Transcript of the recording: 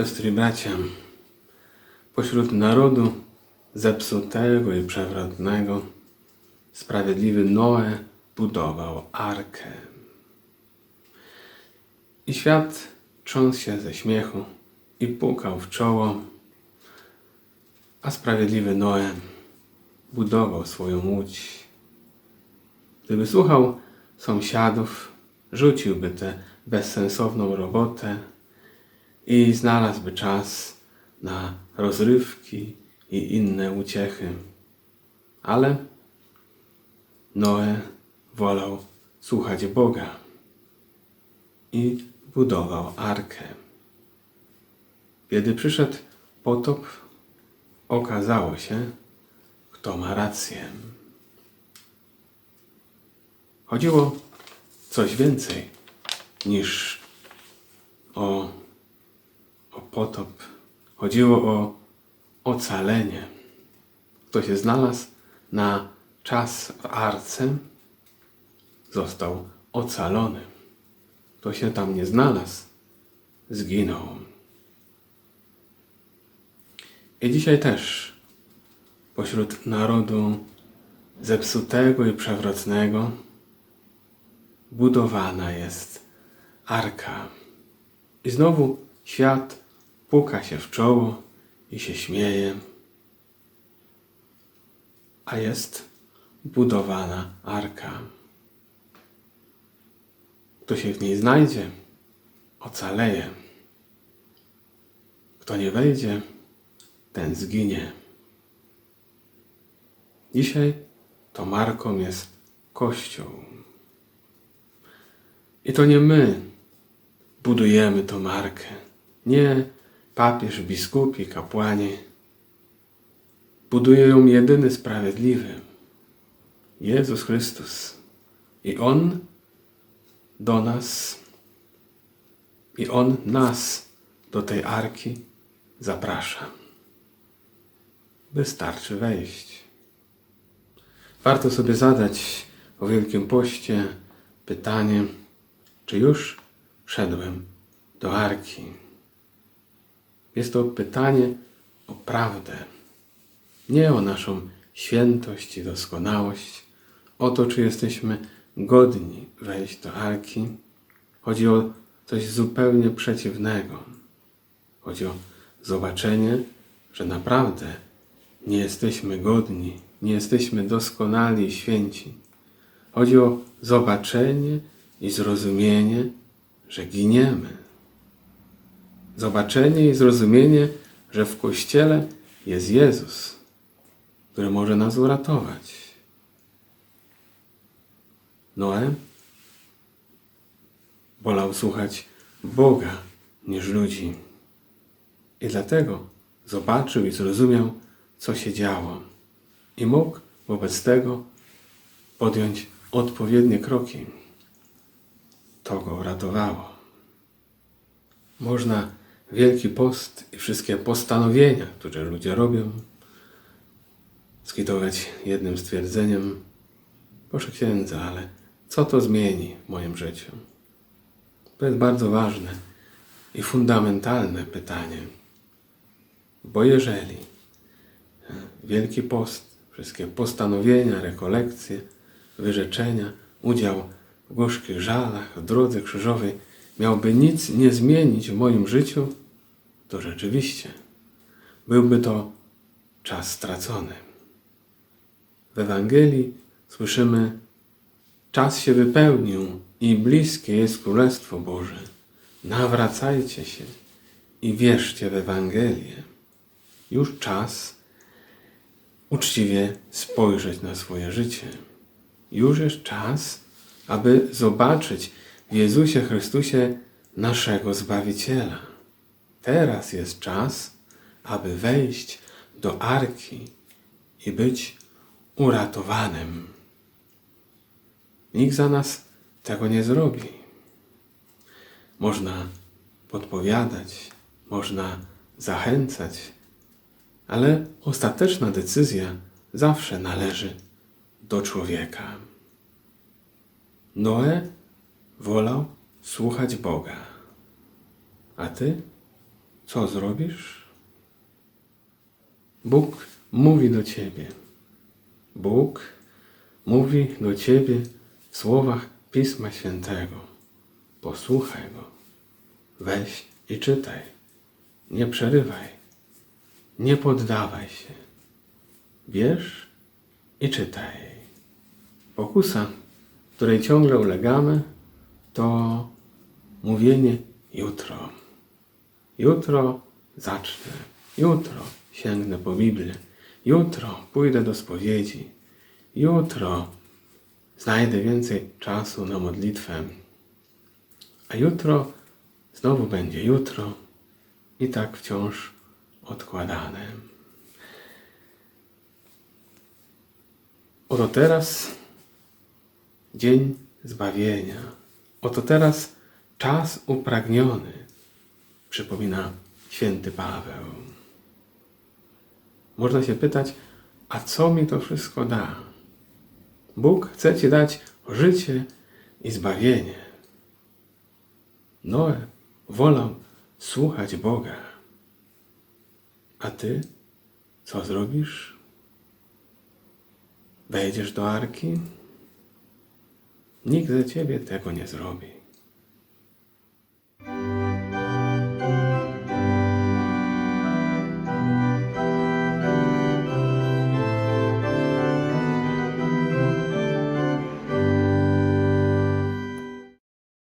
Siostry i bracia, pośród narodu zepsutego i przewrotnego, sprawiedliwy Noe budował arkę. I świat trząsł się ze śmiechu i pukał w czoło, a sprawiedliwy Noe budował swoją łódź. Gdyby słuchał sąsiadów, rzuciłby tę bezsensowną robotę i znalazłby czas na rozrywki i inne uciechy. Ale Noe wolał słuchać Boga i budował arkę. Kiedy przyszedł potop, okazało się, kto ma rację. Chodziło coś więcej niż o, potop. Chodziło o ocalenie. Kto się znalazł na czas w arce, został ocalony. Kto się tam nie znalazł, zginął. I dzisiaj też pośród narodu zepsutego i przewrotnego budowana jest arka. I znowu świat puka się w czoło i się śmieje, a jest budowana arka. Kto się w niej znajdzie, ocaleje. Kto nie wejdzie, ten zginie. Dzisiaj to marką jest Kościół. I to nie my budujemy tą markę. Nie papież, biskupi, kapłani. Buduje ją jedyny sprawiedliwy. Jezus Chrystus. I On do nas, i On nas do tej arki zaprasza. Wystarczy wejść. Warto sobie zadać o Wielkim Poście pytanie, czy już szedłem do arki. Jest to pytanie o prawdę, nie o naszą świętość i doskonałość, o to, czy jesteśmy godni wejść do arki. Chodzi o coś zupełnie przeciwnego. Chodzi o zobaczenie, że naprawdę nie jesteśmy godni, nie jesteśmy doskonali i święci. Chodzi o zobaczenie i zrozumienie, że giniemy. Zobaczenie i zrozumienie, że w Kościele jest Jezus, który może nas uratować. Noe wolał słuchać Boga niż ludzi. I dlatego zobaczył i zrozumiał, co się działo. I mógł wobec tego podjąć odpowiednie kroki. To go uratowało. Można Wielki Post i wszystkie postanowienia, które ludzie robią, skidować jednym stwierdzeniem: Proszę księdza, ale co to zmieni w moim życiu? To jest bardzo ważne i fundamentalne pytanie. Bo jeżeli Wielki Post, wszystkie postanowienia, rekolekcje, wyrzeczenia, udział w gorzkich żalach, w drodze krzyżowej miałby nic nie zmienić w moim życiu, to rzeczywiście byłby to czas stracony. W Ewangelii słyszymy: Czas się wypełnił i bliskie jest Królestwo Boże. Nawracajcie się i wierzcie w Ewangelię. Już czas uczciwie spojrzeć na swoje życie. Już jest czas, aby zobaczyć w Jezusie Chrystusie naszego Zbawiciela. Teraz jest czas, aby wejść do arki i być uratowanym. Nikt za nas tego nie zrobi. Można podpowiadać, można zachęcać, ale ostateczna decyzja zawsze należy do człowieka. Noe wolał słuchać Boga. A ty? Co zrobisz? Bóg mówi do ciebie. Bóg mówi do ciebie w słowach Pisma Świętego. Posłuchaj go. Weź i czytaj. Nie przerywaj. Nie poddawaj się. Bierz i czytaj. Pokusa, której ciągle ulegamy, to mówienie jutro. Jutro zacznę. Jutro sięgnę po Biblię. Jutro pójdę do spowiedzi. Jutro znajdę więcej czasu na modlitwę. A jutro znowu będzie jutro i tak wciąż odkładane. Oto teraz dzień zbawienia. Oto teraz czas upragniony, przypomina święty Paweł. Można się pytać, a co mi to wszystko da? Bóg chce ci dać życie i zbawienie. Noe wolał słuchać Boga. A ty co zrobisz? Wejdziesz do arki? Nikt za ciebie tego nie zrobi.